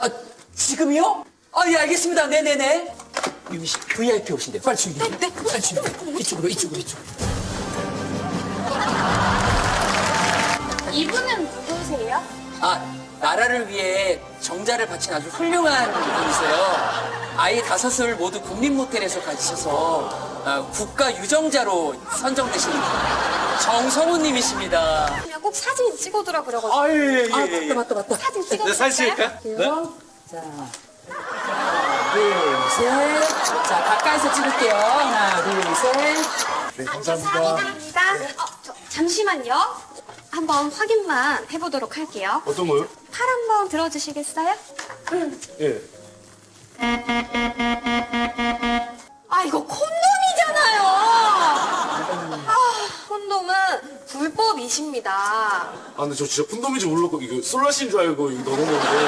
아, 지금이요? 아, 예, 알겠습니다. 네네네. 유미 씨, VIP 오신대요. 빨리 준비. 네, 네. 빨리 준비. 이쪽으로, 이쪽으로, 이쪽으로. 이분은 누구세요? 아, 나라를 위해 정자를 바친 아주 훌륭한 분이세요. 아이 다섯을 모두 국립모텔에서 가지셔서 아, 국가 유정자로 선정되신 정성우님이십니다. 그냥 꼭 사진 찍어두라 그래가지고. 아, 예, 예, 예. 아, 맞다, 맞다, 맞다. 사진 네, 찍어주세요. 사진 찍을까요? 할게요. 자, 하나, 둘, 셋. 자, 가까이서 찍을게요. 하나, 둘, 셋. 네, 감사합니다. 어, 저, 잠시만요. 한번 확인만 해보도록 할게요. 어떤 거요? 팔 한번 들어주시겠어요? 예. 아, 이거 콘돔이잖아요! 아, 콘돔은 불법이십니다. 아, 근데 저 진짜 콘돔인지 몰랐고, 이거 솔라신 줄 알고 이거 넣은 건데.